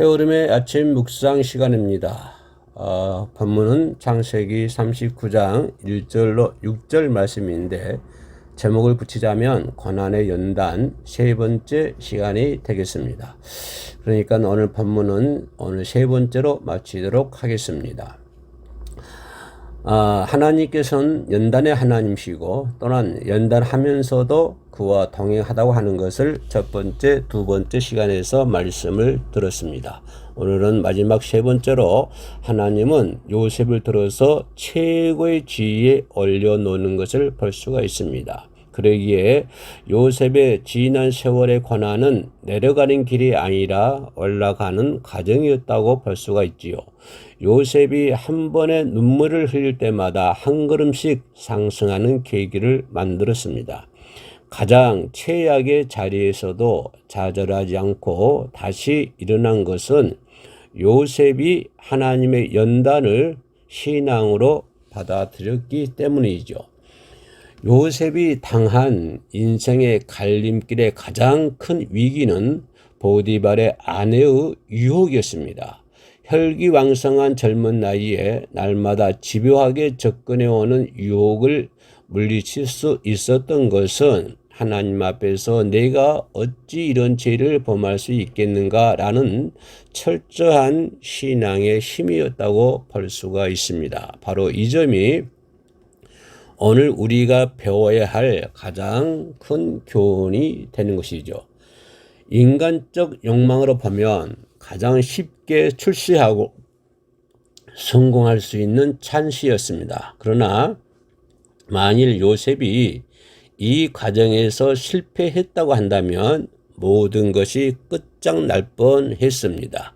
해오름의 아침 묵상 시간입니다. 어, 본문은 창세기 39장 1절로 6절 말씀인데 제목을 붙이자면 고난의 연단 세 번째 시간이 되겠습니다. 그러니까 오늘 본문은 오늘 세 번째로 마치도록 하겠습니다. 아, 하나님께서는 연단의 하나님이시고 또한 연단하면서도 그와 동행하다고 하는 것을 첫 번째, 두 번째 시간에서 말씀을 들었습니다. 오늘은 마지막 세 번째로 하나님은 요셉을 들어서 최고의 지위에 올려놓는 것을 볼 수가 있습니다. 그러기에 요셉의 지난 세월의 고난은 내려가는 길이 아니라 올라가는 과정이었다고 볼 수가 있지요. 요셉이 한 번의 눈물을 흘릴 때마다 한 걸음씩 상승하는 계기를 만들었습니다. 가장 최악의 자리에서도 좌절하지 않고 다시 일어난 것은 요셉이 하나님의 연단을 신앙으로 받아들였기 때문이죠. 요셉이 당한 인생의 갈림길의 가장 큰 위기는 보디발의 아내의 유혹이었습니다. 혈기왕성한 젊은 나이에 날마다 집요하게 접근해오는 유혹을 물리칠 수 있었던 것은 하나님 앞에서 내가 어찌 이런 죄를 범할 수 있겠는가라는 철저한 신앙의 힘이었다고 볼 수가 있습니다. 바로 이 점이 오늘 우리가 배워야 할 가장 큰 교훈이 되는 것이죠. 인간적 욕망으로 보면 가장 쉽게 출시하고 성공할 수 있는 찬스였습니다. 그러나 만일 요셉이 이 과정에서 실패했다고 한다면 모든 것이 끝장날 뻔 했습니다.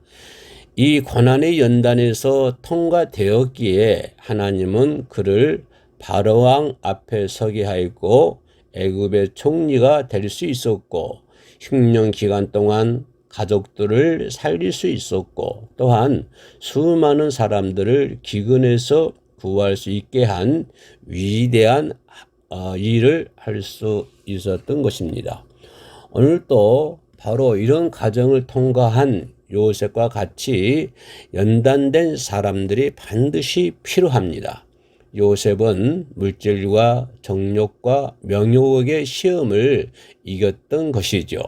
이 고난의 연단에서 통과되었기에 하나님은 그를 바로왕 앞에 서게 하였고 애굽의 총리가 될 수 있었고 흉년 기간 동안 가족들을 살릴 수 있었고 또한 수많은 사람들을 기근에서 구할 수 있게 한 위대한 어, 일을 할 수 있었던 것입니다. 오늘도 바로 이런 과정을 통과한 요셉과 같이 연단된 사람들이 반드시 필요합니다. 요셉은 물질과 정욕과 명욕의 시험을 이겼던 것이죠.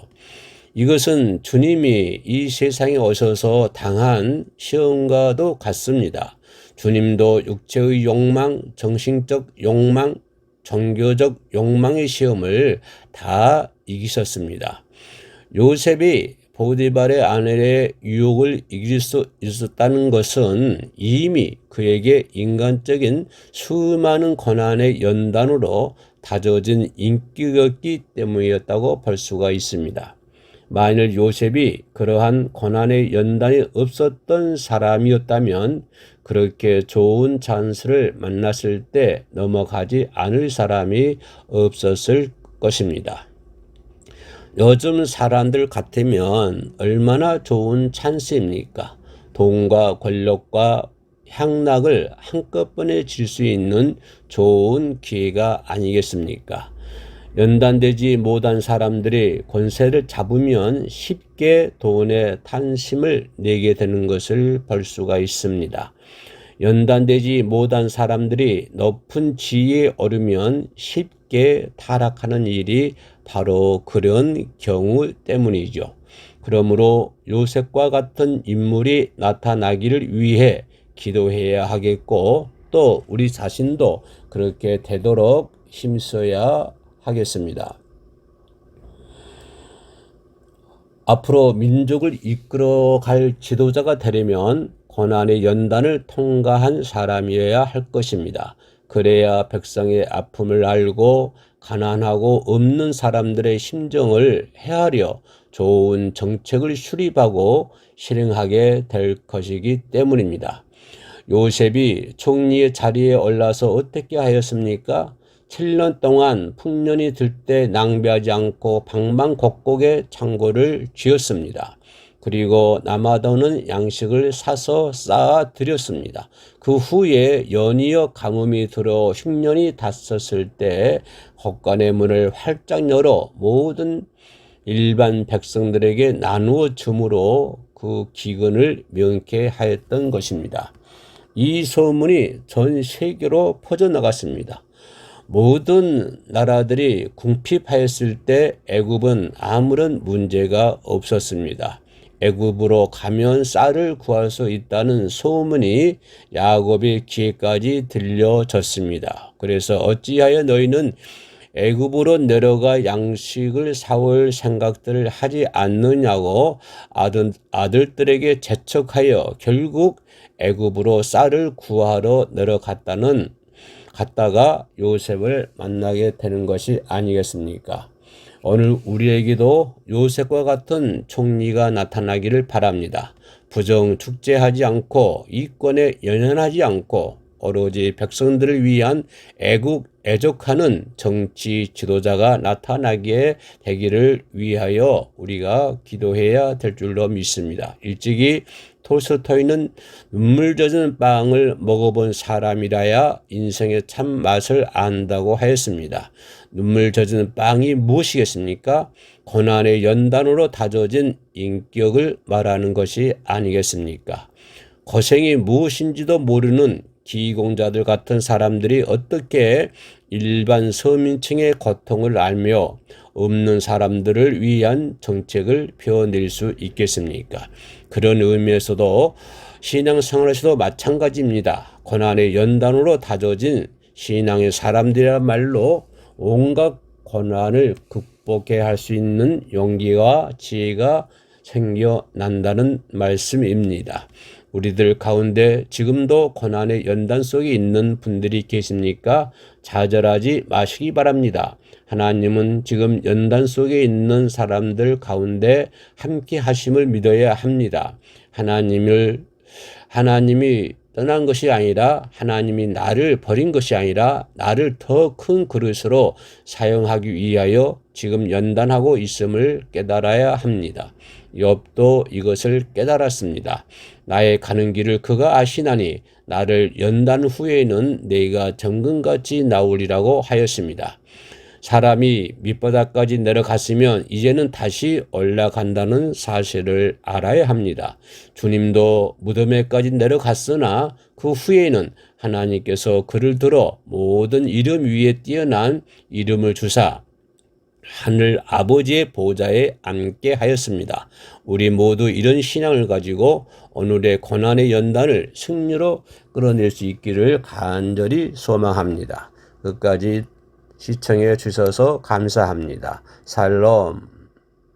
이것은 주님이 이 세상에 오셔서 당한 시험과도 같습니다. 주님도 육체의 욕망, 정신적 욕망, 종교적 욕망의 시험을 다 이기셨습니다. 요셉이 보디발의 아내의 유혹을 이길 수 있었다는 것은 이미 그에게 인간적인 수많은 고난의 연단으로 다져진 인기였기 때문이었다고 볼 수가 있습니다. 만일 요셉이 그러한 고난의 연단이 없었던 사람이었다면 그렇게 좋은 찬스를 만났을 때 넘어가지 않을 사람이 없었을 것입니다. 요즘 사람들 같으면 얼마나 좋은 찬스입니까? 돈과 권력과 향락을 한꺼번에 질 수 있는 좋은 기회가 아니겠습니까? 연단되지 못한 사람들이 권세를 잡으면 쉽게 돈의 탄심을 내게 되는 것을 볼 수가 있습니다. 연단되지 못한 사람들이 높은 지위에 오르면 쉽게 타락하는 일이 바로 그런 경우 때문이죠. 그러므로 요셉과 같은 인물이 나타나기를 위해 기도해야 하겠고 또 우리 자신도 그렇게 되도록 힘써야 하겠습니다. 앞으로 민족을 이끌어 갈 지도자가 되려면 고난의 연단을 통과한 사람이어야 할 것입니다. 그래야 백성의 아픔을 알고 가난하고 없는 사람들의 심정을 헤아려 좋은 정책을 수립하고 실행하게 될 것이기 때문입니다. 요셉이 총리의 자리에 올라서 어떻게 하였습니까? 7년 동안 풍년이 들 때 낭비하지 않고 방방곡곡에 창고를 지었습니다. 그리고 남아도는 양식을 사서 쌓아 드렸습니다. 그 후에 연이어 가뭄이 들어 흉년이 닿았을 때 헛간의 문을 활짝 열어 모든 일반 백성들에게 나누어 주므로 그 기근을 명쾌 하였던 것입니다. 이 소문이 전 세계로 퍼져나갔습니다. 모든 나라들이 궁핍하였을 때 애굽은 아무런 문제가 없었습니다. 애굽으로 가면 쌀을 구할 수 있다는 소문이 야곱의 귀에까지 들려졌습니다. 그래서 어찌하여 너희는 애굽으로 내려가 양식을 사올 생각들을 하지 않느냐고 아들, 아들들에게 재촉하여 결국 애굽으로 쌀을 구하러 내려갔다는 갔다가 요셉을 만나게 되는 것이 아니겠습니까? 오늘 우리에게도 요셉과 같은 총리가 나타나기를 바랍니다. 부정 축제하지 않고 이권에 연연하지 않고 오로지 백성들을 위한 애국 애족하는 정치 지도자가 나타나게 되기를 위하여 우리가 기도해야 될 줄로 믿습니다. 일찍이 톨스토이는 눈물 젖은 빵을 먹어본 사람이라야 인생의 참 맛을 안다고 하였습니다. 눈물 젖은 빵이 무엇이겠습니까? 고난의 연단으로 다져진 인격을 말하는 것이 아니겠습니까? 고생이 무엇인지도 모르는 기공자들 같은 사람들이 어떻게 일반 서민층의 고통을 알며 없는 사람들을 위한 정책을 펴낼 수 있겠습니까? 그런 의미에서도 신앙생활에서도 마찬가지입니다. 고난의 연단으로 다져진 신앙의 사람들이야말로 온갖 고난을 극복해 할수 있는 용기와 지혜가 생겨난다는 말씀입니다. 우리들 가운데 지금도 고난의 연단 속에 있는 분들이 계십니까? 좌절하지 마시기 바랍니다. 하나님은 지금 연단 속에 있는 사람들 가운데 함께 하심을 믿어야 합니다. 하나님을 하나님이 떠난 것이 아니라 하나님이 나를 버린 것이 아니라 나를 더 큰 그릇으로 사용하기 위하여 지금 연단하고 있음을 깨달아야 합니다. 욥도 이것을 깨달았습니다. 나의 가는 길을 그가 아시나니 나를 연단 후에는 내가 정금같이 나오리라고 하였습니다. 사람이 밑바닥까지 내려갔으면 이제는 다시 올라간다는 사실을 알아야 합니다. 주님도 무덤에까지 내려갔으나 그 후에는 하나님께서 그를 들어 모든 이름 위에 뛰어난 이름을 주사 하늘 아버지의 보좌에 앉게 하였습니다. 우리 모두 이런 신앙을 가지고 오늘의 고난의 연단을 승리로 끌어낼 수 있기를 간절히 소망합니다. 끝까지 시청해 주셔서 감사합니다. 살롬.